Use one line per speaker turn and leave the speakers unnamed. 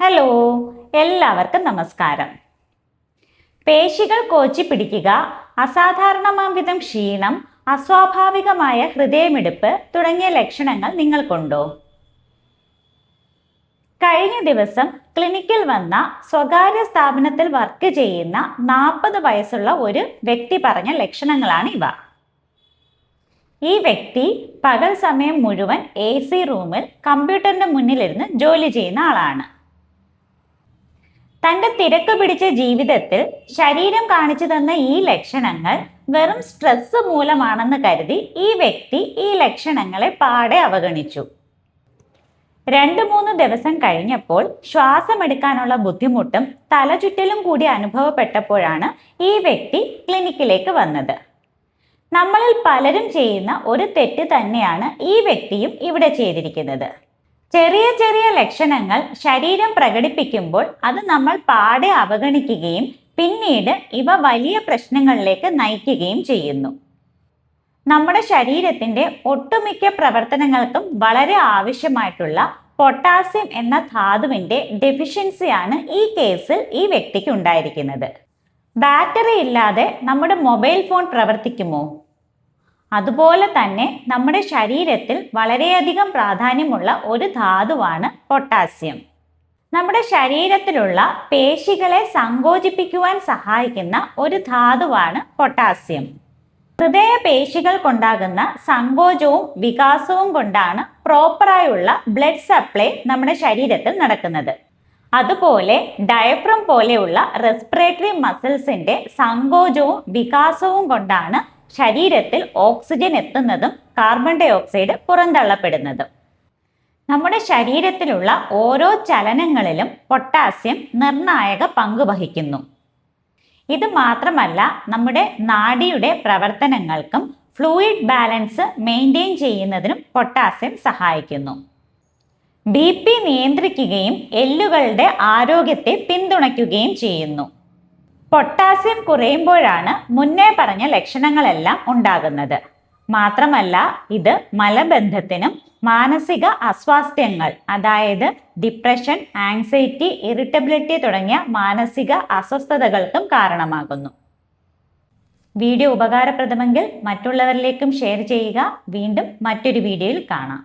Hello എല്ലാവർക്കും നമസ്കാരം. പേശികൾ കോച്ചി പിടിക്കുക അസാധാരണമാം വിധം ക്ഷീണം അസ്വാഭാവികമായ ഹൃദയമിടിപ്പ് തുടങ്ങിയ ലക്ഷണങ്ങൾ നിങ്ങൾക്കുണ്ടോ? കഴിഞ്ഞ ദിവസം ക്ലിനിക്കിൽ വന്ന സ്വകാര്യ സ്ഥാപനത്തിൽ വർക്ക് ചെയ്യുന്ന നാൽപ്പത് വയസ്സുള്ള ഒരു വ്യക്തി പറഞ്ഞ ലക്ഷണങ്ങളാണ് ഇവ. ഈ വ്യക്തി പകൽ സമയം മുഴുവൻ എ സി റൂമിൽ കമ്പ്യൂട്ടറിന്റെ മുന്നിലിരുന്ന് ജോലി ചെയ്യുന്ന ആളാണ്. തന്റെ തിരക്ക് പിടിച്ച ജീവിതത്തിൽ ശരീരം കാണിച്ചു തന്ന ഈ ലക്ഷണങ്ങൾ വെറും സ്ട്രെസ് മൂലമാണെന്ന് കരുതി ഈ വ്യക്തി ഈ ലക്ഷണങ്ങളെ പാടെ അവഗണിച്ചു. രണ്ട് മൂന്ന് ദിവസം കഴിഞ്ഞപ്പോൾ ശ്വാസമെടുക്കാനുള്ള ബുദ്ധിമുട്ടും തലചുറ്റലും കൂടി അനുഭവപ്പെട്ടപ്പോഴാണ് ഈ വ്യക്തി ക്ലിനിക്കിലേക്ക് വന്നത്. നമ്മളിൽ പലരും ചെയ്യുന്ന ഒരു തെറ്റ് തന്നെയാണ് ഈ വ്യക്തിയും ഇവിടെ ചെയ്തിരിക്കുന്നത്. ചെറിയ ചെറിയ ലക്ഷണങ്ങൾ ശരീരം പ്രകടിപ്പിക്കുമ്പോൾ അത് നമ്മൾ പാടെ അവഗണിക്കുകയും പിന്നീട് ഇവ വലിയ പ്രശ്നങ്ങളിലേക്ക് നയിക്കുകയും ചെയ്യുന്നു. നമ്മുടെ ശരീരത്തിന്റെ ഒട്ടുമിക്ക പ്രവർത്തനങ്ങൾക്കും വളരെ ആവശ്യമായിട്ടുള്ള പൊട്ടാസ്യം എന്ന ധാതുവിന്റെ ഡെഫിഷ്യൻസിയാണ് ഈ കേസിൽ ഈ വ്യക്തിക്ക് ഉണ്ടായിരിക്കുന്നത്. ബാറ്ററി ഇല്ലാതെ നമ്മുടെ മൊബൈൽ ഫോൺ പ്രവർത്തിക്കുമോ? അതുപോലെ തന്നെ നമ്മുടെ ശരീരത്തിൽ വളരെയധികം പ്രാധാന്യമുള്ള ഒരു ധാതുവാണ് പൊട്ടാസ്യം. നമ്മുടെ ശരീരത്തിലുള്ള പേശികളെ സങ്കോചിപ്പിക്കുവാൻ സഹായിക്കുന്ന ഒരു ധാതുവാണ് പൊട്ടാസ്യം. ഹൃദയ പേശികൾ കൊണ്ടാകുന്ന സങ്കോചവും വികാസവും കൊണ്ടാണ് പ്രോപ്പറായുള്ള ബ്ലഡ് സപ്ലൈ നമ്മുടെ ശരീരത്തിൽ നടക്കുന്നത്. അതുപോലെ ഡയഫ്രം പോലെയുള്ള റെസ്പിറേറ്ററി മസിൽസിന്റെ സങ്കോചവും വികാസവും കൊണ്ടാണ് ശരീരത്തിൽ ഓക്സിജൻ എത്തുന്നതും കാർബൺ ഡൈ ഓക്സൈഡ് പുറന്തള്ളപ്പെടുന്നതും. നമ്മുടെ ശരീരത്തിലുള്ള ഓരോ ചലനങ്ങളിലും പൊട്ടാസ്യം നിർണായക പങ്ക് വഹിക്കുന്നു. ഇത് മാത്രമല്ല നമ്മുടെ നാഡിയുടെ പ്രവർത്തനങ്ങൾക്കും ഫ്ലൂയിഡ് ബാലൻസ് മെയിന്റെയിൻ ചെയ്യുന്നതിനും പൊട്ടാസ്യം സഹായിക്കുന്നു. ബി പി നിയന്ത്രിക്കുകയും എല്ലുകളുടെ ആരോഗ്യത്തെ പിന്തുണയ്ക്കുകയും ചെയ്യുന്നു. പൊട്ടാസ്യം കുറയുമ്പോഴാണ് മുന്നേ പറഞ്ഞ ലക്ഷണങ്ങളെല്ലാം ഉണ്ടാകുന്നത്. മാത്രമല്ല ഇത് മലബന്ധത്തിനും മാനസിക അസ്വാസ്ഥ്യങ്ങൾ അതായത് ഡിപ്രഷൻ ആങ്സൈറ്റി ഇറിറ്റബിലിറ്റി തുടങ്ങിയ മാനസിക അസ്വസ്ഥതകൾക്കും കാരണമാകുന്നു. വീഡിയോ ഉപകാരപ്രദമെങ്കിൽ മറ്റുള്ളവരിലേക്കും ഷെയർ ചെയ്യുക. വീണ്ടും മറ്റൊരു വീഡിയോയിൽ കാണാം.